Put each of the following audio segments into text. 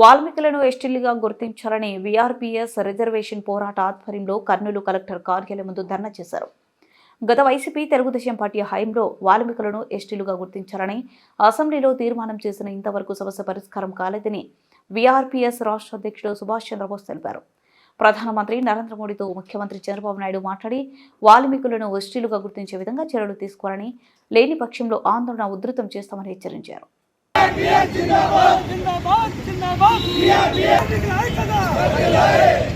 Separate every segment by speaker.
Speaker 1: వాల్మీకులను ఎస్టీలుగా గుర్తించాలని వీఆర్పీఎస్ రిజర్వేషన్ పోరాట ఆధ్వర్యంలో కర్నూలు కలెక్టర్ కార్యాలయం ముందు ధర్నా చేశారు. గత వైసీపీ తెలుగుదేశం పార్టీ హయాంలో వాల్మీకులను ఎస్టీలుగా గుర్తించాలని అసెంబ్లీలో తీర్మానం చేసిన ఇంతవరకు సమస్య పరిష్కారం కాలేదని వీఆర్పీఎస్ రాష్ట్ర అధ్యక్షుడు సుభాష్ చంద్రబోస్ తెలిపారు. ప్రధానమంత్రి నరేంద్ర మోడీతో ముఖ్యమంత్రి చంద్రబాబు నాయుడు మాట్లాడి వాల్మీకులను ఎస్టీలుగా గుర్తించే విధంగా చర్యలు తీసుకోవాలని లేని పక్షంలో ఆందోళన ఉధృతం చేస్తామని హెచ్చరించారు.
Speaker 2: జిందాబాద్ వాల్మీకి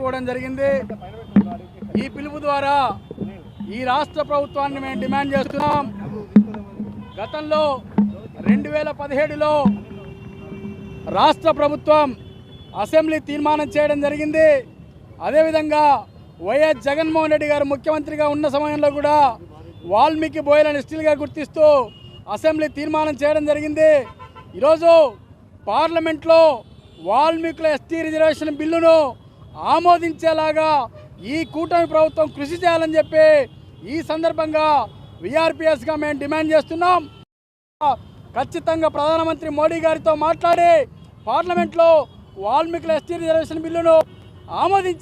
Speaker 3: ఇవ్వడం జరిగింది. ఈ పిలుపు ద్వారా ఈ రాష్ట్ర ప్రభుత్వాన్ని మేము డిమాండ్ చేస్తున్నాం. గతంలో రెండు వేల పదిహేడులో రాష్ట్ర ప్రభుత్వం అసెంబ్లీ తీర్మానం చేయడం జరిగింది. అదేవిధంగా వైఎస్ జగన్మోహన్ రెడ్డి గారు ముఖ్యమంత్రిగా ఉన్న సమయంలో కూడా వాల్మీకి బోయలను ఎస్టీలుగా గుర్తిస్తూ అసెంబ్లీ తీర్మానం చేయడం జరిగింది. ఈరోజు పార్లమెంట్లో వాల్మీకుల ఎస్టీ రిజర్వేషన్ బిల్లును ఆమోదించేలాగా ఈ కూటమి ప్రభుత్వం కృషి చేయాలని చెప్పి ఈ సందర్భంగా విఆర్పిఎస్గా మేము డిమాండ్ చేస్తున్నాం. ఖచ్చితంగా ప్రధానమంత్రి మోడీ గారితో మాట్లాడి పార్లమెంట్లో వాల్మీకుల ఎస్టీ రిజర్వేషన్ బిల్లును ఆమోదించి